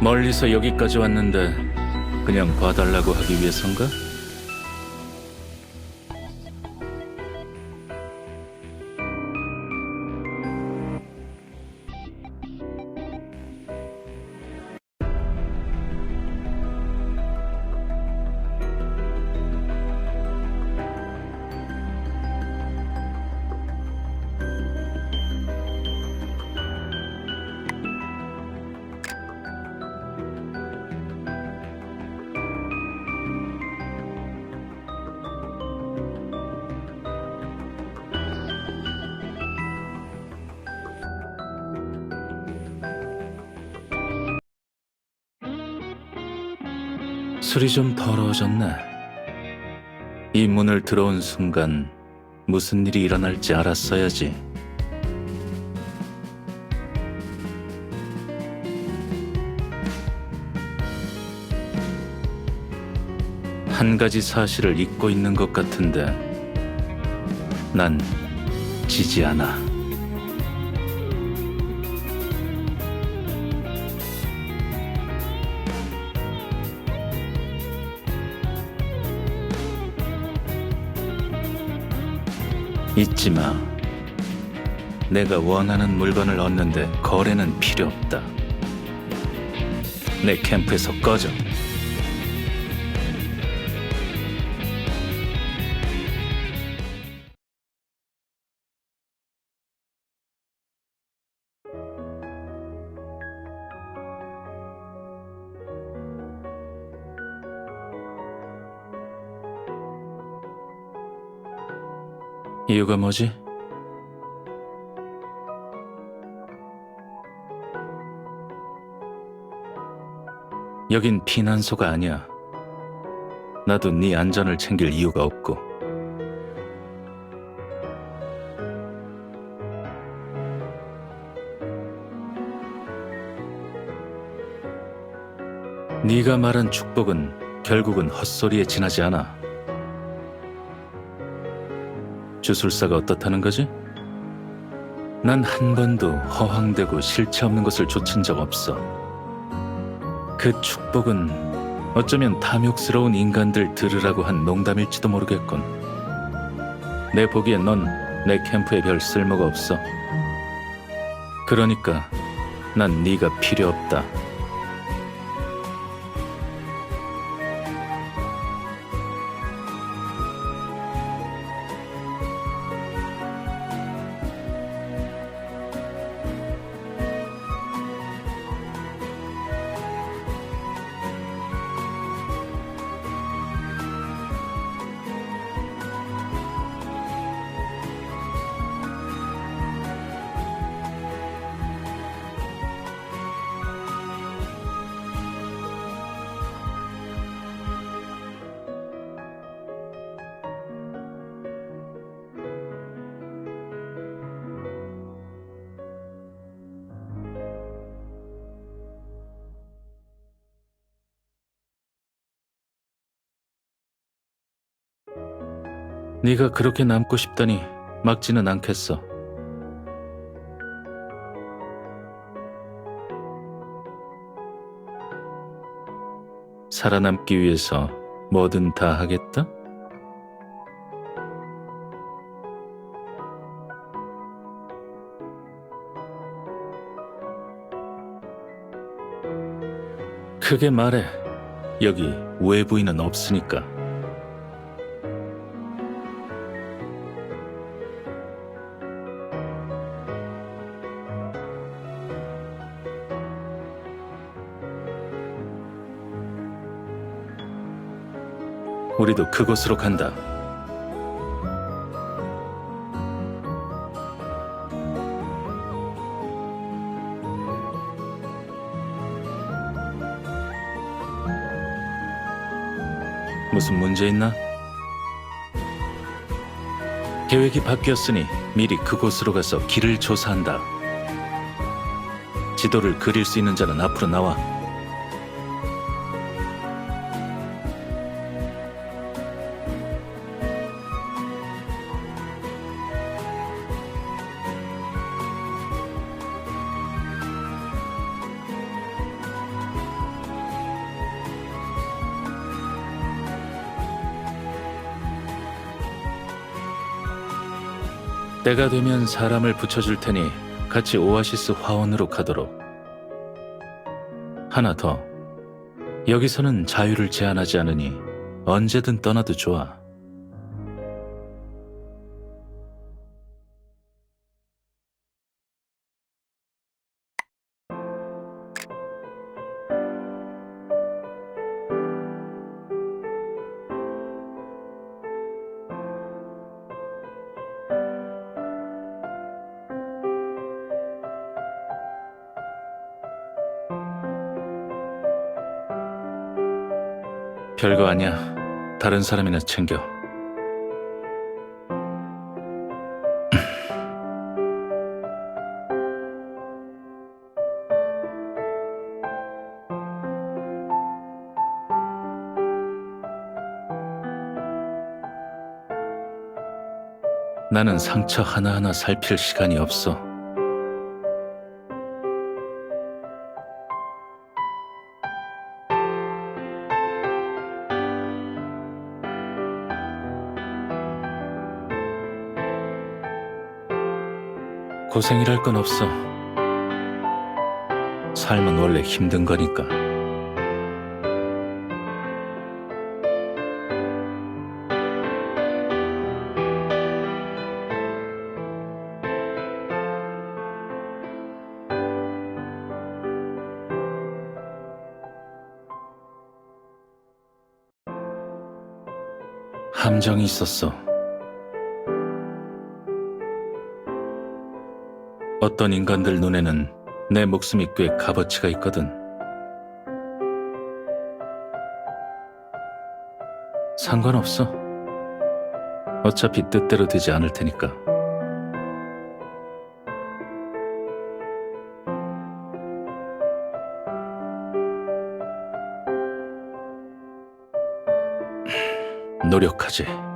멀리서 여기까지 왔는데 그냥 봐달라고 하기 위해선가? 술이 좀 더러워졌네. 이 문을 들어온 순간 무슨 일이 일어날지 알았어야지. 한 가지 사실을 잊고 있는 것 같은데 난 지지 않아. 잊지 마. 내가 원하는 물건을 얻는데 거래는 필요 없다. 내 캠프에서 꺼져. 이유가 뭐지? 여긴 피난소가 아니야. 나도 네 안전을 챙길 이유가 없고. 네가 말한 축복은 결국은 헛소리에 지나지 않아. 주술사가 어떻다는 거지? 난 한 번도 허황되고 실체 없는 것을 좇은 적 없어. 그 축복은 어쩌면 탐욕스러운 인간들 들으라고 한 농담일지도 모르겠군. 내 보기엔 넌 내 캠프에 별 쓸모가 없어. 그러니까 난 네가 필요 없다. 네가 그렇게 남고 싶다니 막지는 않겠어. 살아남기 위해서 뭐든 다 하겠다? 크게 말해. 여기 외부인은 없으니까. 우리도 그곳으로 간다. 무슨 문제 있나? 계획이 바뀌었으니 미리 그곳으로 가서 길을 조사한다. 지도를 그릴 수 있는 자는 앞으로 나와. 때가 되면 사람을 붙여줄 테니 같이 오아시스 화원으로 가도록. 하나 더. 여기서는 자유를 제한하지 않으니 언제든 떠나도 좋아. 별거 아니야. 다른 사람이나 챙겨. 나는 상처 하나하나 살필 시간이 없어. 고생이랄 건 없어. 삶은 원래 힘든 거니까. 함정이 있었어. 어떤 인간들 눈에는 내 목숨이 꽤 값어치가 있거든. 상관없어. 어차피 뜻대로 되지 않을 테니까. 노력하지.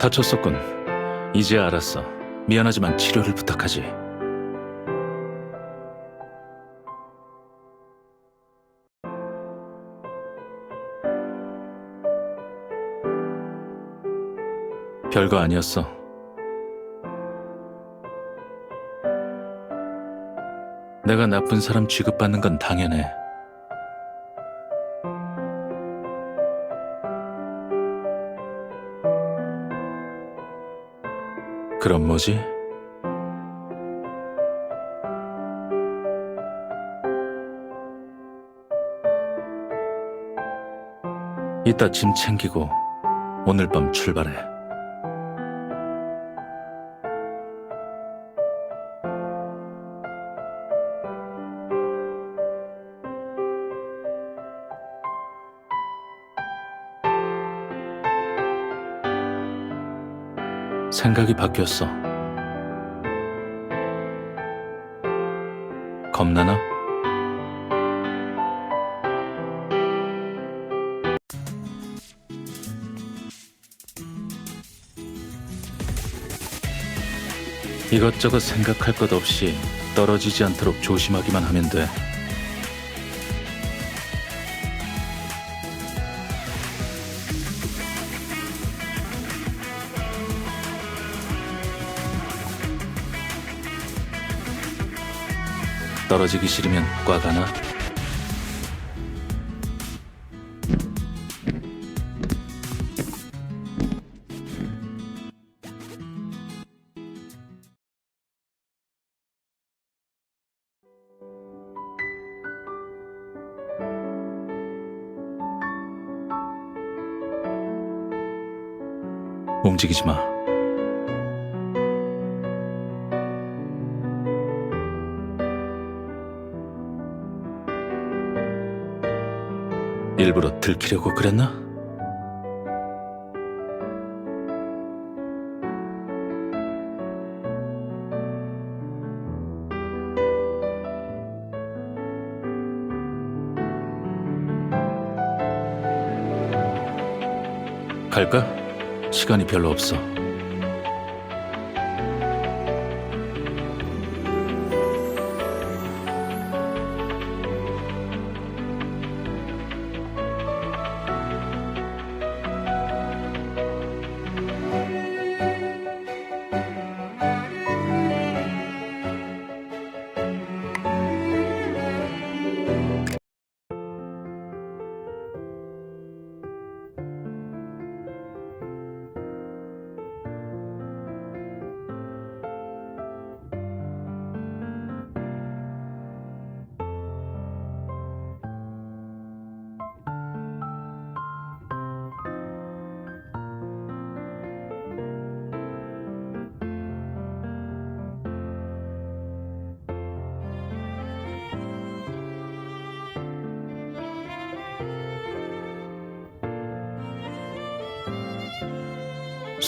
다쳤었군. 이제 알았어. 미안하지만 치료를 부탁하지. 별거 아니었어. 내가 나쁜 사람 취급받는 건 당연해. 그럼 뭐지? 이따 짐 챙기고 오늘 밤 출발해. 생각이 바뀌었어. 겁나나? 이것저것 생각할 것 없이 떨어지지 않도록 조심하기만 하면 돼. 떨어지기 싫으면 과 가나? 움직이지 마. 일부러 들키려고 그랬나? 갈까? 시간이 별로 없어.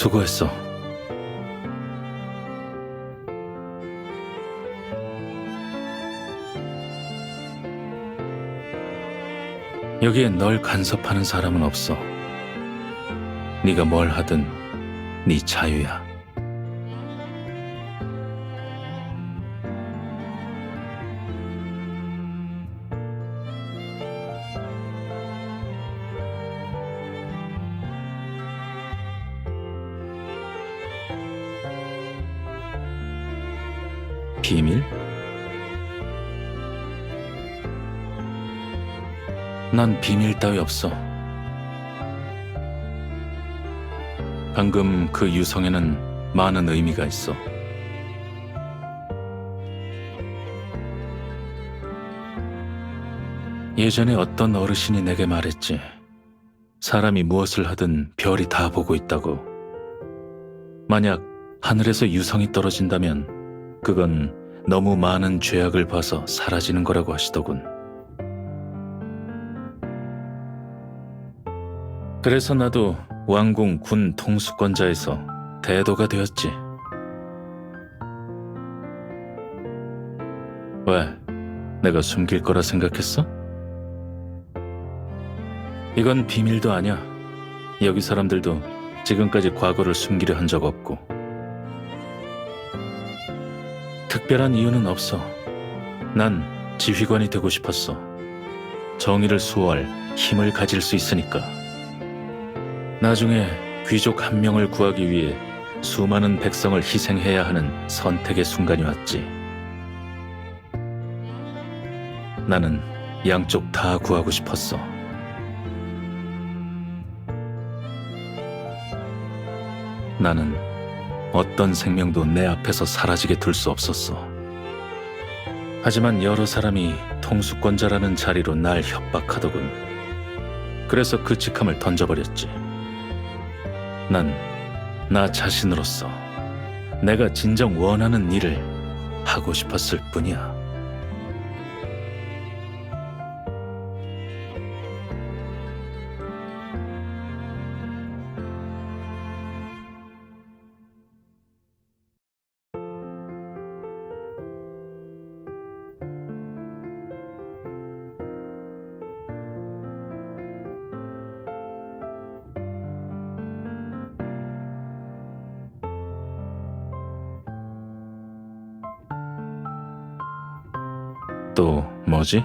수고했어. 여기에 널 간섭하는 사람은 없어. 네가 뭘 하든 네 자유야. 비밀? 난 비밀 따위 없어. 방금 그 유성에는 많은 의미가 있어. 예전에 어떤 어르신이 내게 말했지. 사람이 무엇을 하든 별이 다 보고 있다고. 만약 하늘에서 유성이 떨어진다면 그건 너무 많은 죄악을 봐서 사라지는 거라고 하시더군. 그래서 나도 왕궁 군 통수권자에서 대도가 되었지. 왜? 내가 숨길 거라 생각했어? 이건 비밀도 아니야. 여기 사람들도 지금까지 과거를 숨기려 한 적 없고. 특별한 이유는 없어. 난 지휘관이 되고 싶었어. 정의를 수호할 힘을 가질 수 있으니까. 나중에 귀족 한 명을 구하기 위해 수많은 백성을 희생해야 하는 선택의 순간이 왔지. 나는 양쪽 다 구하고 싶었어. 나는 어떤 생명도 내 앞에서 사라지게 둘 수 없었어. 하지만 여러 사람이 통수권자라는 자리로 날 협박하더군. 그래서 그 직함을 던져버렸지. 난 나 자신으로서 내가 진정 원하는 일을 하고 싶었을 뿐이야. 또 뭐지?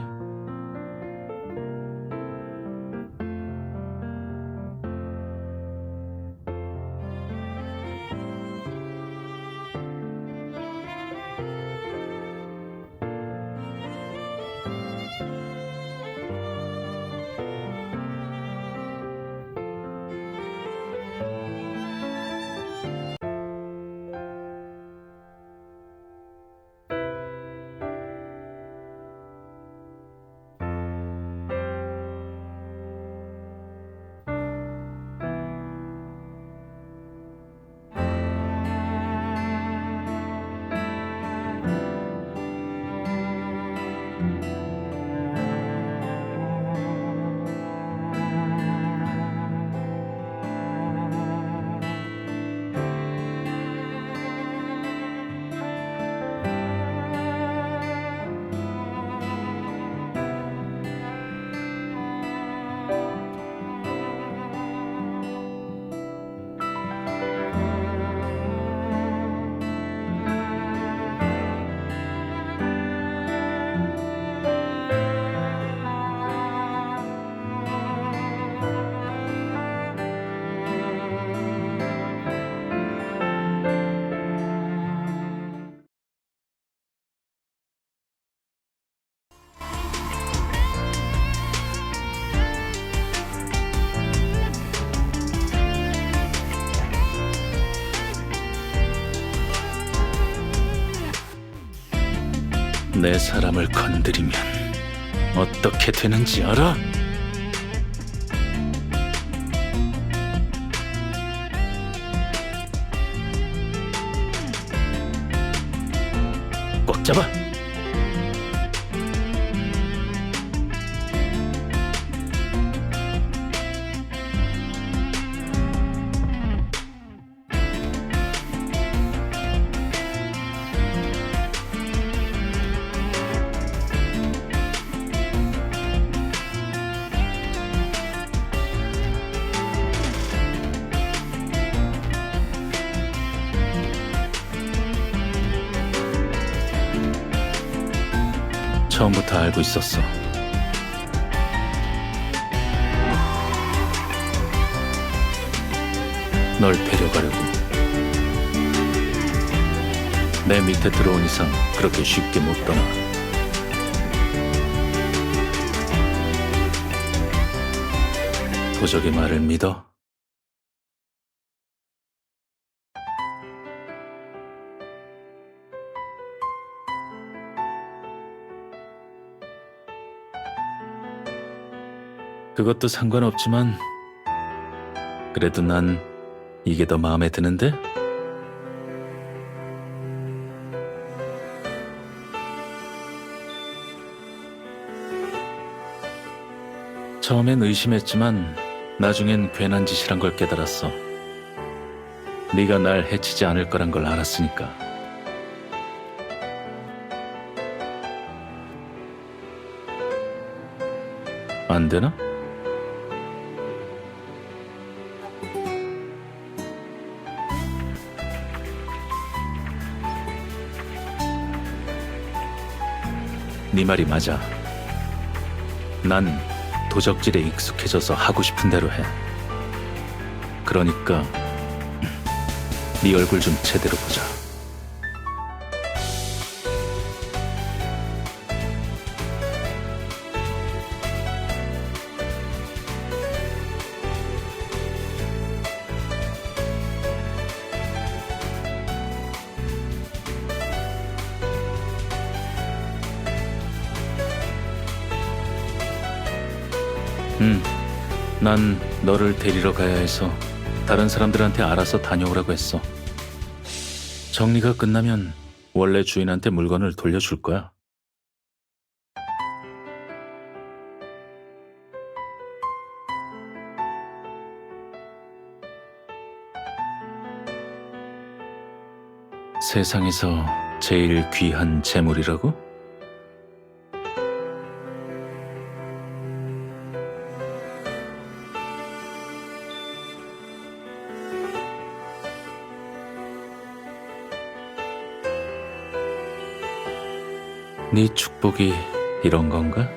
내 사람을 건드리면 어떻게 되는지 알아? 꽉 잡아. 있었어. 널 데려가려고. 내 밑에 들어온 이상 그렇게 쉽게 못 떠나. 도적의 말을 믿어? 그것도 상관없지만 그래도 난 이게 더 마음에 드는데? 처음엔 의심했지만 나중엔 괜한 짓이란 걸 깨달았어. 네가 날 해치지 않을 거란 걸 알았으니까. 안 되나? 네 말이 맞아. 난 도적질에 익숙해져서 하고 싶은 대로 해. 그러니까 네 얼굴 좀 제대로 보자. 난 너를 데리러 가야 해서 다른 사람들한테 알아서 다녀오라고 했어. 정리가 끝나면 원래 주인한테 물건을 돌려줄 거야. 세상에서 제일 귀한 재물이라고? 네 축복이 이런 건가?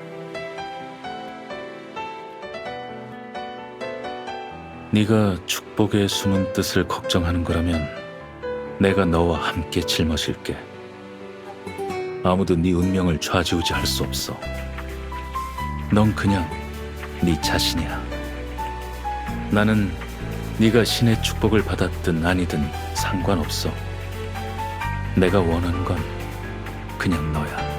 네가 축복의 숨은 뜻을 걱정하는 거라면 내가 너와 함께 짊어질게. 아무도 네 운명을 좌지우지 할 수 없어. 넌 그냥 네 자신이야. 나는 네가 신의 축복을 받았든 아니든 상관없어. 내가 원하는 건 그냥 너야.